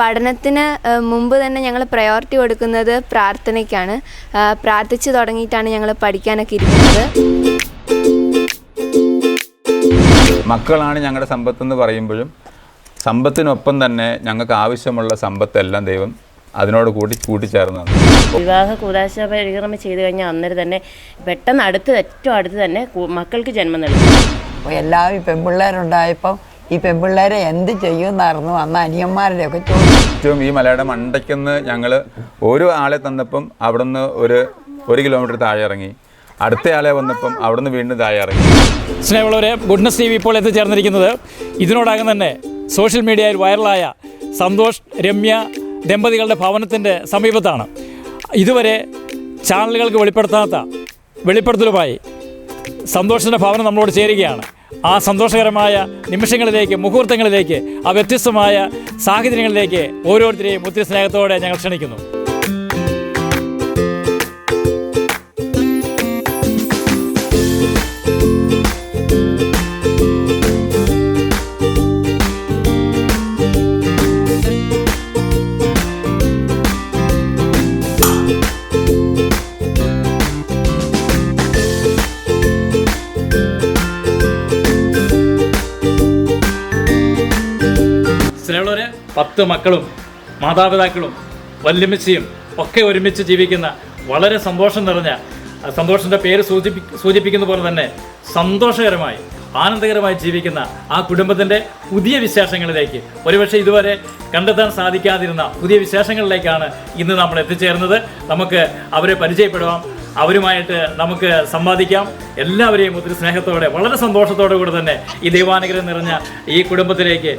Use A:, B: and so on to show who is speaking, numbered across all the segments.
A: പഠനത്തിന് മുമ്പ് തന്നെ ഞങ്ങൾ പ്രയോറിറ്റി കൊടുക്കുന്നത് പ്രാർത്ഥനയ്ക്കാണ്. പ്രാർത്ഥിച്ച് തുടങ്ങിയിട്ടാണ് ഞങ്ങൾ പഠിക്കാനൊക്കെ ഇരിക്കുന്നത്.
B: മക്കളാണ് ഞങ്ങളുടെ സമ്പത്തെന്ന് പറയുമ്പോഴും സമ്പത്തിനൊപ്പം തന്നെ ഞങ്ങൾക്ക് ആവശ്യമുള്ള സമ്പത്തെല്ലാം ദൈവം അതിനോട് കൂടി കൂട്ടിച്ചേർന്നു
C: വിവാഹ കൂതാശ പരിക്രമം ചെയ്തു കഴിഞ്ഞാൽ അന്നേരം തന്നെ പെട്ടെന്ന് അടുത്ത് ഏറ്റവും അടുത്ത് തന്നെ മക്കൾക്ക് ജന്മം നൽകി.
D: അപ്പോൾ എല്ലാവരും പെൺപിള്ളേരുണ്ടായപ്പോൾ പെൺപിള്ളേരുണ്ടായപ്പം ഈ പെൺപിള്ളേരെ എന്ത് ചെയ്യുമെന്നായിരുന്നു അന്ന് അനിയന്മാരുടെയൊക്കെ ചോദിച്ചു
B: ഏറ്റവും ഈ മലയുടെ മണ്ടയ്ക്കെന്ന് ഞങ്ങൾ ഒരു ആളെ തന്നപ്പം അവിടുന്ന് ഒരു ഒരു കിലോമീറ്റർ താഴെ ഇറങ്ങി. അടുത്ത ആളെ വന്നപ്പം അവിടുന്ന് വീണ്ടും താഴെ ഇറങ്ങി.
E: സ്നേഹമുള്ളവരെ ഗുഡ്നസ് ടി വി ഇപ്പോൾ എത്തിച്ചേർന്നിരിക്കുന്നത് ഇതിനോടകം തന്നെ സോഷ്യൽ മീഡിയയിൽ വൈറലായ സന്തോഷ് രമ്യ ദമ്പതികളുടെ ഭവനത്തിന്റെ സമീപത്താണ്. ഇതുവരെ ചാനലുകൾക്ക് വെളിപ്പെടുത്താത്ത വെളിപ്പെടുത്തലുമായി സന്തോഷത്തിന്റെ ഭവനം നമ്മളോട് ചേരുകയാണ്. ആ സന്തോഷകരമായ നിമിഷങ്ങളിലേക്ക് മുഹൂർത്തങ്ങളിലേക്ക് ആ വ്യത്യസ്തമായ സാഹചര്യങ്ങളിലേക്ക് ഓരോരുത്തരെയും ഒത്തിരി സ്നേഹത്തോടെ ഞങ്ങൾ ക്ഷണിക്കുന്നു. പത്ത് മക്കളും മാതാപിതാക്കളും വല്യമ്മച്ചിയും ഒക്കെ ഒരുമിച്ച് ജീവിക്കുന്ന വളരെ സന്തോഷം നിറഞ്ഞ സന്തോഷത്തിന്റെ പേര് സൂചിപ്പി സൂചിപ്പിക്കുന്ന പോലെ തന്നെ സന്തോഷകരമായി ആനന്ദകരമായി ജീവിക്കുന്ന ആ കുടുംബത്തിന്റെ പുതിയ വിശേഷങ്ങളിലേക്ക് ഒരുപക്ഷെ ഇതുവരെ കണ്ടെത്താൻ സാധിക്കാതിരുന്ന പുതിയ വിശേഷങ്ങളിലേക്കാണ് ഇന്ന് നമ്മൾ എത്തിച്ചേർന്നത്. നമുക്ക് അവരെ പരിചയപ്പെടുവാം. അവരുമായിട്ട് നമുക്ക് സംവാദിക്കാം. എല്ലാവരെയും ഒത്തിരി സ്നേഹത്തോടെ വളരെ സന്തോഷത്തോടെ കൂടെ തന്നെ ഈ ദൈവാനുഗ്രഹം നിറഞ്ഞ ഈ കുടുംബത്തിലേക്ക്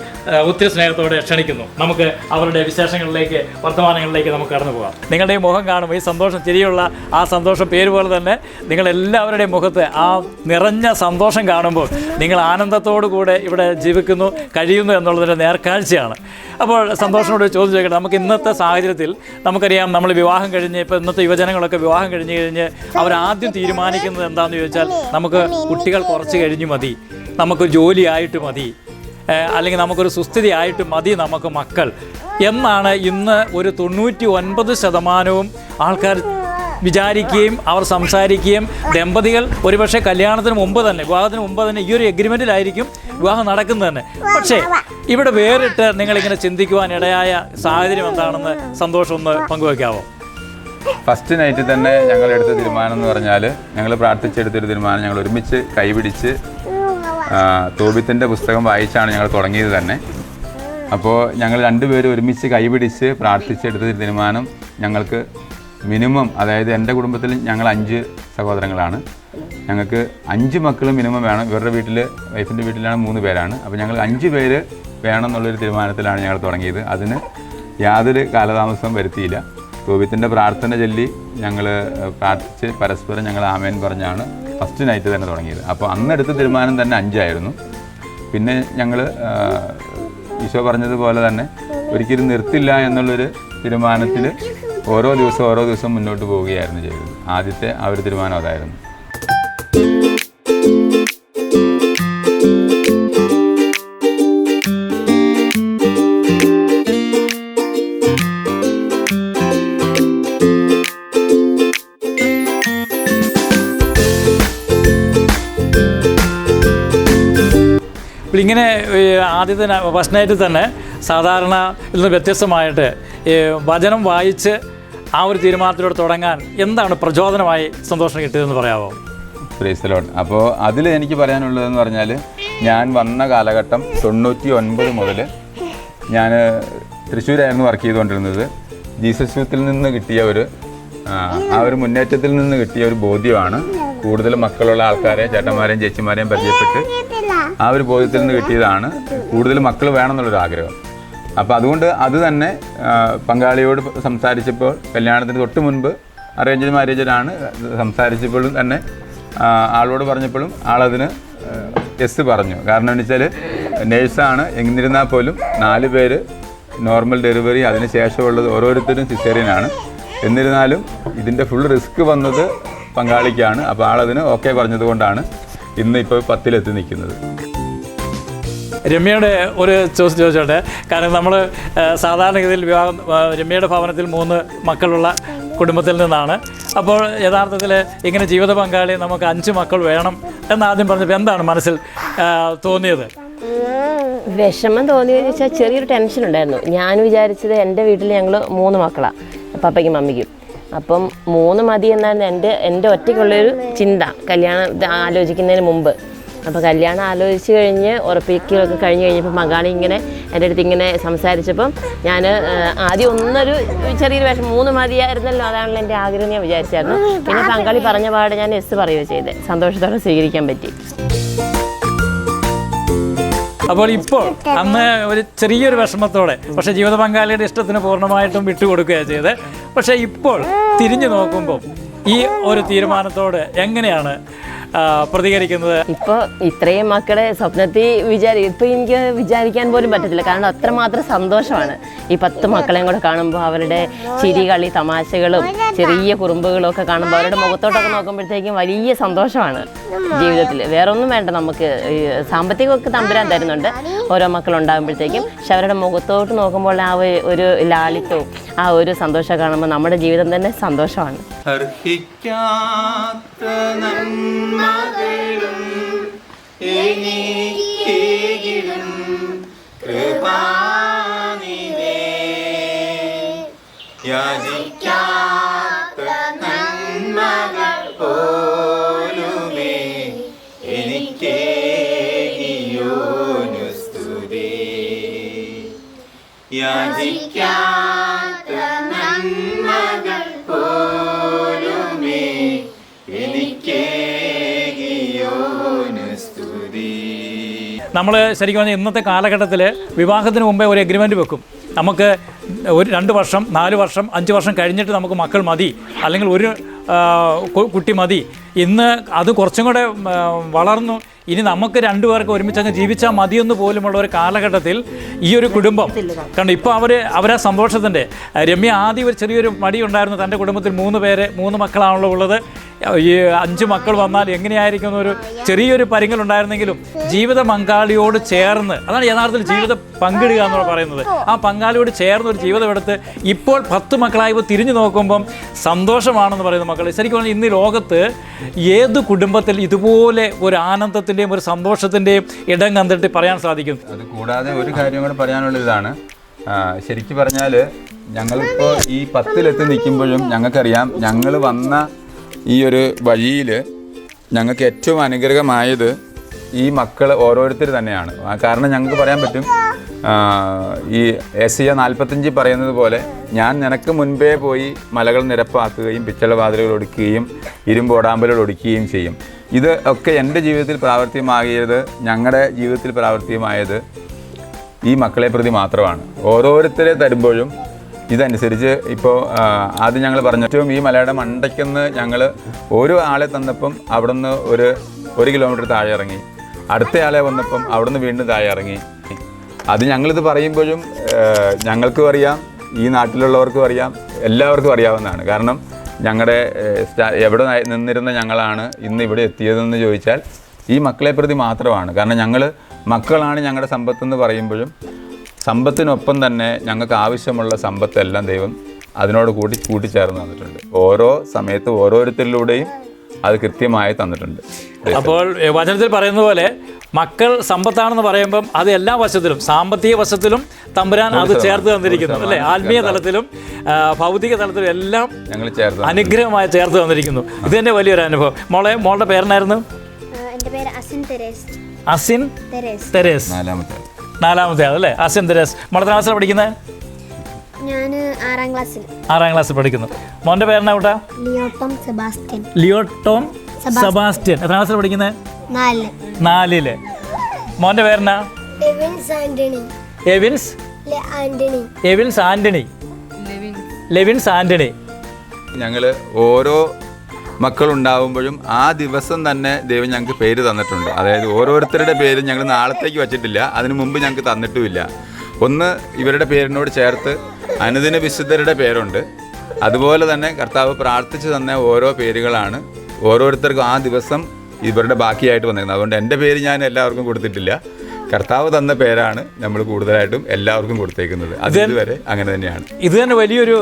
E: ഒത്തിരി സ്നേഹത്തോടെ ക്ഷണിക്കുന്നു. നമുക്ക് അവരുടെ വിശേഷങ്ങളിലേക്ക് വർത്തമാനങ്ങളിലേക്ക് നമുക്ക് കടന്നു പോകാം. നിങ്ങളുടെ ഈ മുഖം കാണുമ്പോൾ ഈ സന്തോഷം ചിരിയുള്ള ആ സന്തോഷം പേര് പോലെ തന്നെ നിങ്ങളെല്ലാവരുടെയും മുഖത്ത് ആ നിറഞ്ഞ സന്തോഷം കാണുമ്പോൾ നിങ്ങൾ ആനന്ദത്തോടു കൂടെ ഇവിടെ ജീവിക്കുന്നു കഴിയുന്നു എന്നുള്ളതിന്റെ നേർക്കാഴ്ചയാണ്. അപ്പോൾ സന്തോഷനോട് ചോദിച്ചു ചോദിക്കട്ടെ. നമുക്ക് ഇന്നത്തെ സാഹചര്യത്തിൽ നമുക്കറിയാം നമ്മൾ വിവാഹം കഴിഞ്ഞ് ഇപ്പോൾ ഇന്നത്തെ യുവജനങ്ങളൊക്കെ വിവാഹം കഴിഞ്ഞ് കഴിഞ്ഞ് അവരാദ്യം തീരുമാനിക്കുന്നത് എന്താണെന്ന് ചോദിച്ചാൽ നമുക്ക് കുട്ടികൾ കുറച്ച് കഴിഞ്ഞ് മതി. നമുക്ക് ജോലിയായിട്ട് മതി. അല്ലെങ്കിൽ നമുക്കൊരു സുസ്ഥിതി ആയിട്ട് മതി നമുക്ക് മക്കൾ. എന്നാണ് ഇന്ന് ഒരു തൊണ്ണൂറ്റി ഒൻപത് ശതമാനവും ആൾക്കാർ വിചാരിക്കുകയും അവർ സംസാരിക്കുകയും ദമ്പതികൾ ഒരുപക്ഷെ കല്യാണത്തിന് മുമ്പ് തന്നെ വിവാഹത്തിന് മുമ്പ് തന്നെ ഈ ഒരു എഗ്രിമെന്റിലായിരിക്കും വിവാഹം നടക്കുന്നത് തന്നെ. പക്ഷേ ഇവിടെ വേറിട്ട് നിങ്ങളിങ്ങനെ ചിന്തിക്കുവാൻ ഇടയായ സാഹചര്യം എന്താണെന്ന് സന്തോഷം ഒന്ന് പങ്കുവയ്ക്കാവോ
B: ഫസ്റ്റ് നൈറ്റിൽ തന്നെ ഞങ്ങൾ എടുത്ത തീരുമാനം എന്ന് പറഞ്ഞാൽ ഞങ്ങൾ പ്രാർത്ഥിച്ചെടുത്തൊരു തീരുമാനം ഞങ്ങൾ ഒരുമിച്ച് കൈപിടിച്ച് തോബിത്തിന്റെ പുസ്തകം വായിച്ചാണ് ഞങ്ങൾ തുടങ്ങിയത് തന്നെ. അപ്പോൾ ഞങ്ങൾ രണ്ടുപേരും ഒരുമിച്ച് കൈപിടിച്ച് പ്രാർത്ഥിച്ചെടുത്ത തീരുമാനം ഞങ്ങൾക്ക് മിനിമം അതായത് എന്റെ കുടുംബത്തിൽ ഞങ്ങൾ അഞ്ച് സഹോദരങ്ങളാണ്. ഞങ്ങൾക്ക് അഞ്ച് മക്കൾ മിനിമം വേണം. ഇവരുടെ വീട്ടിൽ വൈഫിന്റെ വീട്ടിലാണ് മൂന്ന് പേരാണ്. അപ്പോൾ ഞങ്ങൾ അഞ്ച് പേര് വേണം എന്നുള്ളൊരു തീരുമാനത്തിലാണ് ഞങ്ങൾ തുടങ്ങിയത്. അതിന് യാതൊരു കാലതാമസവും വരുത്തിയില്ല. ഗോപിത്തിന്റെ പ്രാർത്ഥന ചൊല്ലി ഞങ്ങൾ പ്രാർത്ഥിച്ച് പരസ്പരം ഞങ്ങൾ ആമേൻ പറഞ്ഞാണ് ഫസ്റ്റ് നൈറ്റ് തന്നെ തുടങ്ങിയത്. അപ്പോൾ അന്നെടുത്ത തീരുമാനം തന്നെ അഞ്ചായിരുന്നു. പിന്നെ ഞങ്ങൾ ഈശോ പറഞ്ഞതുപോലെ തന്നെ ഒരിക്കലും നിർത്തില്ല എന്നുള്ളൊരു തീരുമാനത്തിൽ ഓരോ ദിവസം ഓരോ ദിവസം മുന്നോട്ട് പോവുകയായിരുന്നു ചെയ്തത്. ആദ്യത്തെ ആ ഒരു തീരുമാനം അതായിരുന്നു.
E: ഇങ്ങനെ ആദ്യത്തെ ഫസ്റ്റ് നൈറ്റിൽ തന്നെ സാധാരണ ഇതിൽ നിന്ന് വ്യത്യസ്തമായിട്ട് വചനം വായിച്ച് ആ ഒരു തീരുമാനത്തിലൂടെ തുടങ്ങാൻ എന്താണ് പ്രചോദനമായി സന്തോഷം കിട്ടിയതെന്ന് പറയാമോ
B: പ്രേസലോട്ട് അപ്പോൾ അതിൽ എനിക്ക് പറയാനുള്ളതെന്ന് പറഞ്ഞാൽ ഞാൻ വന്ന കാലഘട്ടം തൊണ്ണൂറ്റി ഒൻപത് മുതൽ ഞാൻ തൃശ്ശൂരായിരുന്നു വർക്ക് ചെയ്തുകൊണ്ടിരുന്നത്. ജീസസ് യൂത്തിൽ നിന്ന് കിട്ടിയ ഒരു ആ ഒരു മുന്നേറ്റത്തിൽ നിന്ന് കിട്ടിയ ഒരു ബോധ്യമാണ് കൂടുതൽ മക്കളുള്ള ആൾക്കാരെ ചേട്ടന്മാരെയും ചേച്ചിമാരെയും പരിചയപ്പെട്ട് ആ ഒരു ബോധ്യത്തിൽ നിന്ന് കിട്ടിയതാണ് കൂടുതൽ മക്കൾ വേണമെന്നുള്ളൊരു ആഗ്രഹം അപ്പോൾ അതുകൊണ്ട് അത് തന്നെ പങ്കാളിയോട് സംസാരിച്ചപ്പോൾ കല്യാണത്തിന് തൊട്ട് മുൻപ് അറേഞ്ച്ഡ് മാരേജിലാണ് സംസാരിച്ചപ്പോഴും തന്നെ ആളോട് പറഞ്ഞപ്പോഴും ആളതിന് എസ് പറഞ്ഞു. കാരണം എന്ന് വെച്ചാൽ നേഴ്സാണ് എന്നിരുന്നാൽ പോലും നാല് പേര് നോർമൽ ഡെലിവറി അതിന് ശേഷമുള്ളത് ഓരോരുത്തരും സിസേറിയനാണ് എന്നിരുന്നാലും ഇതിന്റെ ഫുൾ റിസ്ക് വന്നത് പങ്കാളിക്കാണ്. അപ്പോൾ ആളതിന് ഓക്കെ പറഞ്ഞതുകൊണ്ടാണ് ഇന്ന് ഇപ്പോൾ പത്തിലെത്തി നിൽക്കുന്നത്.
E: രമ്യയുടെ ഒരു ചോദിച്ചു ചോദിച്ചോട്ടെ? കാരണം നമ്മൾ സാധാരണഗതിയിൽ വിവാഹം രമ്യയുടെ ഭവനത്തിൽ മൂന്ന് മക്കളുള്ള കുടുംബത്തിൽ നിന്നാണ്. അപ്പോൾ യഥാർത്ഥത്തിൽ ഇങ്ങനെ ജീവിത പങ്കാളി നമുക്ക് അഞ്ച് മക്കൾ വേണം എന്ന് ആദ്യം പറഞ്ഞപ്പോൾ എന്താണ് മനസ്സിൽ തോന്നിയത്?
C: വിഷമം തോന്നിയെന്ന് വെച്ചാൽ ചെറിയൊരു ടെൻഷൻ ഉണ്ടായിരുന്നു. ഞാൻ വിചാരിച്ചത് എന്റെ വീട്ടിൽ ഞങ്ങൾ മൂന്ന് മക്കളാണ് പപ്പയ്ക്കും മമ്മിക്കും. അപ്പം മൂന്ന് മതി എന്നായിരുന്നു എന്റെ എന്റെ ഒറ്റയ്ക്കുള്ളൊരു ചിന്ത കല്യാണം ആലോചിക്കുന്നതിന് മുമ്പ്. അപ്പോൾ കല്യാണം ആലോചിച്ച് കഴിഞ്ഞ് ഉറപ്പിക്കലൊക്കെ കഴിഞ്ഞ് കഴിഞ്ഞപ്പോൾ മകാളി ഇങ്ങനെ എന്റെ അടുത്ത് ഇങ്ങനെ സംസാരിച്ചപ്പം ഞാൻ ആദ്യം ഒന്നൊരു ചെറിയൊരു വേഷം മൂന്ന് മതിയായിരുന്നല്ലോ അതാണല്ലോ എന്റെ ആഗ്രഹം ഞാൻ വിചാരിച്ചായിരുന്നു. പിന്നെ പങ്കാളി പറഞ്ഞ പാട് ഞാൻ എസ് പറയുകയോ ചെയ്തത് സന്തോഷത്തോടെ സ്വീകരിക്കാൻ പറ്റി.
E: അപ്പോൾ ഇപ്പോൾ അന്ന് ഒരു ചെറിയൊരു വിഷമത്തോടെ പക്ഷേ ജീവിത പങ്കാളിയുടെ ഇഷ്ടത്തിന് പൂർണമായിട്ടും വിട്ടുകൊടുക്കുകയാണ് ചെയ്തത് പക്ഷേ ഇപ്പോൾ തിരിഞ്ഞു നോക്കുമ്പോൾ ഈ ഒരു തീരുമാനത്തോട് എങ്ങനെയാണ് പ്രതികരിക്കുന്നത്.
C: ഇപ്പോൾ ഇത്രയും മക്കളെ സ്വപ്നത്തിൽ വിചാരി ഇപ്പോൾ എനിക്ക് വിചാരിക്കാൻ പോലും പറ്റത്തില്ല. കാരണം അത്രമാത്രം സന്തോഷമാണ് ഈ പത്ത് മക്കളെയും കൂടെ കാണുമ്പോൾ അവരുടെ ചിരി കളി തമാശകളും ചെറിയ കുറുമ്പുകളും ഒക്കെ കാണുമ്പോൾ അവരുടെ മുഖത്തോട്ടൊക്കെ നോക്കുമ്പോഴത്തേക്കും വലിയ സന്തോഷമാണ് ജീവിതത്തിൽ വേറെ ഒന്നും വേണ്ട നമുക്ക് സാമ്പത്തികമൊക്കെ തമ്പുരാൻ തരുന്നുണ്ട്. ഓരോ മക്കളുണ്ടാകുമ്പോഴത്തേക്കും പക്ഷെ അവരുടെ മുഖത്തോട്ട് നോക്കുമ്പോൾ ആ ഒരു- ഒരു ലാളിത്യവും ആ ഒരു സന്തോഷം കാണുമ്പോൾ നമ്മുടെ ജീവിതം തന്നെ സന്തോഷമാണ്.
F: യാചിക്കാത്ത നന്മകൾ പോലുമേ
E: നമ്മൾ ശരിക്കും പറഞ്ഞാൽ ഇന്നത്തെ കാലഘട്ടത്തിൽ വിവാഹത്തിന് മുമ്പേ ഒരു എഗ്രിമെന്റ് വെക്കും. നമുക്ക് ഒരു രണ്ട് വർഷം നാല് വർഷം അഞ്ച് വർഷം കഴിഞ്ഞിട്ട് നമുക്ക് മക്കൾ മതി. അല്ലെങ്കിൽ ഒരു കുട്ടി മതി. ഇന്ന് അത് കുറച്ചും കൂടെ വളർന്നു. ഇനി നമുക്ക് രണ്ടുപേർക്ക് ഒരുമിച്ച് അങ്ങ് ജീവിച്ചാൽ മതിയെന്ന് പോലുമുള്ള ഒരു കാലഘട്ടത്തിൽ ഈ ഒരു കുടുംബം കാരണം ഇപ്പോൾ അവർ അവരാ സന്തോഷത്തിന്റെ. രമ്യ ആദ്യം ഒരു ചെറിയൊരു മടി ഉണ്ടായിരുന്നു തന്റെ കുടുംബത്തിൽ മൂന്ന് പേര് മൂന്ന് മക്കളാണല്ലോ ഉള്ളത്. ഈ അഞ്ച് മക്കൾ വന്നാൽ എങ്ങനെയായിരിക്കും ഒരു ചെറിയൊരു പരിങ്ങൾ ഉണ്ടായിരുന്നെങ്കിലും ജീവിത പങ്കാളിയോട് ചേർന്ന് അതാണ് യഥാർത്ഥത്തിൽ ജീവിത പങ്കിടുക എന്ന് പറയുന്നത്. ആ പങ്കാളിയോട് ചേർന്ന് ഒരു ജീവിതം എടുത്ത് ഇപ്പോൾ പത്ത് മക്കളായപ്പോൾ തിരിഞ്ഞു നോക്കുമ്പം സന്തോഷമാണെന്ന് പറയുന്ന മക്കൾ ശരിക്കും പറഞ്ഞാൽ ഇന്ന് ലോകത്ത് ഏത് കുടുംബത്തിൽ ഇതുപോലെ ഒരു ആനന്ദത്തിന്റെയും ഒരു സന്തോഷത്തിന്റെയും ഇടം കണ്ടിട്ട് പറയാൻ സാധിക്കും?
B: അത് കൂടാതെ ഒരു കാര്യം കൂടെ പറയാനുള്ള ഇതാണ്. ശരിക്ക് പറഞ്ഞാൽ ഞങ്ങളിപ്പോൾ ഈ പത്തിലെത്തി നിൽക്കുമ്പോഴും ഞങ്ങൾക്കറിയാം ഞങ്ങൾ വന്ന ഈ ഒരു വഴിയിൽ ഞങ്ങൾക്ക് ഏറ്റവും അനുഗ്രഹമായത് ഈ മക്കൾ ഓരോരുത്തർ തന്നെയാണ്. കാരണം ഞങ്ങൾക്ക് പറയാൻ പറ്റും ഈ എസ് എ നാൽപ്പത്തഞ്ച് പറയുന്നത് പോലെ ഞാൻ നിനക്ക് മുൻപേ പോയി മലകൾ നിരപ്പാക്കുകയും പിച്ചള വാതിലുകൾ ഒടുക്കുകയും ഇരുമ്പ് ഓടാമ്പലുകൾ ഒടുക്കുകയും ചെയ്യും. ഇത് ഒക്കെ എന്റെ ജീവിതത്തിൽ പ്രാവർത്തികമാകിയത് ഞങ്ങളുടെ ജീവിതത്തിൽ പ്രാവർത്തികമായത് ഈ മക്കളെ പ്രതി മാത്രമാണ്. ഓരോരുത്തരെ തരുമ്പോഴും ഇതനുസരിച്ച് ഇപ്പോൾ ആദ്യം ഞങ്ങൾ പറഞ്ഞു ഏറ്റവും ഈ മലയുടെ മണ്ടയ്ക്കെന്ന് ഞങ്ങൾ ഒരു ആളെ തന്നപ്പം അവിടുന്ന് ഒരു ഒരു കിലോമീറ്റർ താഴെ ഇറങ്ങി. അടുത്ത ആളെ വന്നപ്പം അവിടുന്ന് വീണ്ടും താഴെ ഇറങ്ങി. അത് ഞങ്ങളിത് പറയുമ്പോഴും ഞങ്ങൾക്കും അറിയാം ഈ നാട്ടിലുള്ളവർക്കും അറിയാം എല്ലാവർക്കും അറിയാവുന്നതാണ്. കാരണം ഞങ്ങളുടെ എവിടെ നിന്നിരുന്ന ഞങ്ങളാണ് ഇന്ന് ഇവിടെ എത്തിയതെന്ന് ചോദിച്ചാൽ ഈ മക്കളെ പ്രതി മാത്രമാണ്. കാരണം ഞങ്ങൾ മക്കളാണ് ഞങ്ങളുടെ സമ്പത്തെന്ന് പറയുമ്പോഴും സമ്പത്തിനൊപ്പം തന്നെ ഞങ്ങൾക്ക് ആവശ്യമുള്ള സമ്പത്തെല്ലാം ദൈവം അതിനോട് കൂടി കൂട്ടിച്ചേർന്ന് തന്നിട്ടുണ്ട്. ഓരോ സമയത്ത് ഓരോരുത്തരിലൂടെയും അത് കൃത്യമായി തന്നിട്ടുണ്ട്.
E: അപ്പോൾ വചനത്തിൽ പറയുന്ന പോലെ മക്കൾ സമ്പത്താണെന്ന് പറയുമ്പം അത് എല്ലാ വശത്തിലും സാമ്പത്തിക വശത്തിലും തമ്പുരാൻ അത് ചേർത്ത് തന്നിരിക്കുന്നു അല്ലേ? ആത്മീയ തലത്തിലും ഭൗതിക തലത്തിലും എല്ലാം
B: ഞങ്ങൾ ചേർത്ത്
E: അനുഗ്രഹമായി ചേർത്ത് തന്നിരിക്കുന്നു. ഇത് തന്നെ വലിയൊരു അനുഭവം. മോളെ മോളുടെ പേരെന്നായിരുന്നു?
G: എന്റെ പേര് അസിൻ തെരേസ്.
E: അസിൻ
G: തെരേസ്.
E: തെരേസ്.
B: നാലാമത്തെ
E: നാലാമത്തെ അല്ലേ? അസിൻ മടത്തന ക്ലാസ്സിൽ പഠിക്കുന്നത്
G: ഞാൻ ആറാം ക്ലാസ്സിൽ
E: ആറാം ക്ലാസ്സിൽ പഠിക്കുന്നു. മോന്റെ പേരെന്നാ കൂട്ടാ?
G: Leo Tom Sebastian.
E: Leo Tom Sebastian. എത്ര ക്ലാസ്സിൽ പഠിക്കുന്നത്
G: നാലിൽ.
E: നാലിൽ. മോന്റെ പേരെന്നാ?
G: Evins Antony.
E: Evins?
G: Antony.
E: Evins Antony. Levins. Antony.
B: ഞങ്ങൾ ഓരോ മക്കളുണ്ടാവുമ്പോഴും ആ ദിവസം തന്നെ ദൈവം ഞങ്ങൾക്ക് പേര് തന്നിട്ടുണ്ട്. അതായത് ഓരോരുത്തരുടെ പേര് ഞങ്ങൾ നാളത്തേക്ക് വച്ചിട്ടില്ല. അതിനു മുമ്പ് ഞങ്ങൾക്ക് തന്നിട്ടുമില്ല. ഒന്ന് ഇവരുടെ പേരിനോട് ചേർത്ത് അനുദിന വിശുദ്ധരുടെ പേരുണ്ട്. അതുപോലെ തന്നെ കർത്താവ് പ്രാർത്ഥിച്ചു തന്ന ഓരോ പേരുകളാണ് ഓരോരുത്തർക്കും ആ ദിവസം ഇവരുടെ ബാക്കിയായിട്ട് വന്നിരുന്നത് അതുകൊണ്ട് എന്റെ പേര് ഞാൻ എല്ലാവർക്കും കൊടുത്തിട്ടില്ല. കർത്താവ് തന്ന പേരാണ് നമ്മൾ കൂടുതലായിട്ടും എല്ലാവർക്കും കൊടുത്തേക്കുന്നത്. അതുവരെ അങ്ങനെ തന്നെയാണ്.
E: ഇത് തന്നെ വലിയൊരു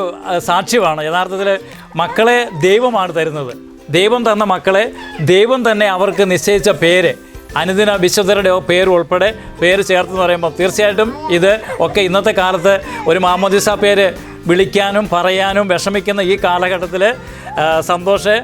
E: സാക്ഷ്യമാണ്. യഥാർത്ഥത്തിൽ മക്കളെ ദൈവമാണ് തരുന്നത്. ദൈവം തന്ന മക്കളെ ദൈവം തന്നെ അവർക്ക് നിശ്ചയിച്ച പേര് അനുദിന വിശുദ്ധരുടെ പേര് ഉൾപ്പെടെ പേര് ചേർത്തെന്ന് പറയുമ്പോൾ തീർച്ചയായിട്ടും ഇത് ഒക്കെ ഇന്നത്തെ കാലത്ത് ഒരു മാമോദിസ പേര് വിളിക്കാനും പറയാനും വിഷമിക്കുന്ന ഈ കാലഘട്ടത്തിൽ സന്തോഷ്